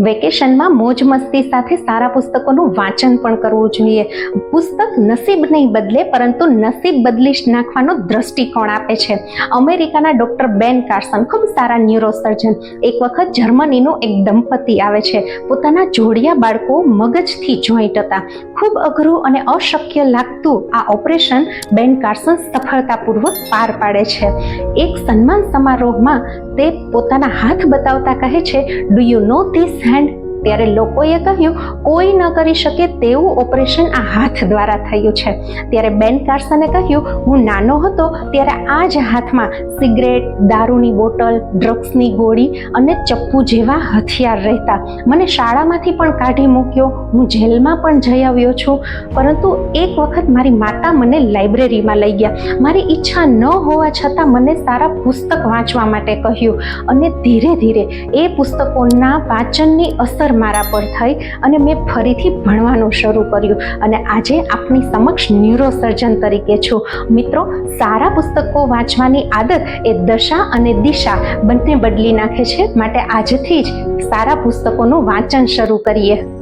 વેકેશનમાં મોજ મસ્તી સાથે સારા પુસ્તકોનું વાંચન પણ કરવું જોઈએ. પુસ્તક નસીબ નહીં બદલે, પરંતુ નસીબ બદલી નાખવાનો દ્રષ્ટિકોણ આપે છે. અમેરિકાના ડૉક્ટર બેન કાર્સન, ખૂબ સારા ન્યુરોસર્જન. એક વખત જર્મનીનું એક દંપતી આવે છે. પોતાના જોડિયા બાળકો મગજથી જોઈન્ટ હતા. ખૂબ અઘરું અને અશક્ય લાગતું આ ઓપરેશન બેન કાર્સન સફળતાપૂર્વક પાર પાડે છે. એક સન્માન સમારોહમાં તે પોતાના હાથ બતાવતા કહે છે do you know this hand ત્યારે લોકોએ કહ્યું, કોઈ ન કરી શકે તેવું ઓપરેશન આ હાથ દ્વારા થયું છે. ત્યારે બેન કાર્સને કહ્યું, હું નાનો હતો ત્યારે આ જ હાથમાં સિગરેટ, દારૂની બોટલ, ડ્રગ્સની ગોળી અને ચપ્પુ જેવા હથિયાર રહેતા. મને શાળામાંથી પણ કાઢી મૂક્યો. હું જેલમાં પણ જઈ આવ્યો છું. પરંતુ એક વખત મારી માતા મને લાઇબ્રેરીમાં લઈ ગયા. મારી ઈચ્છા ન હોવા છતાં મને સારા પુસ્તક વાંચવા માટે કહ્યું. અને ધીરે ધીરે એ પુસ્તકોના વાંચનની અસર મારા પર થઈ અને મેં ફરીથી ભણવાનું શરૂ કર્યું. અને આજે આપની સમક્ષ ન્યુરોસર્જન તરીકે છું. મિત્રો, સારા પુસ્તકો વાંચવાની આદત એ દશા અને દિશા બંને બદલી નાખે છે. માટે આજથી જ સારા પુસ્તકોનું વાંચન શરૂ કરીએ.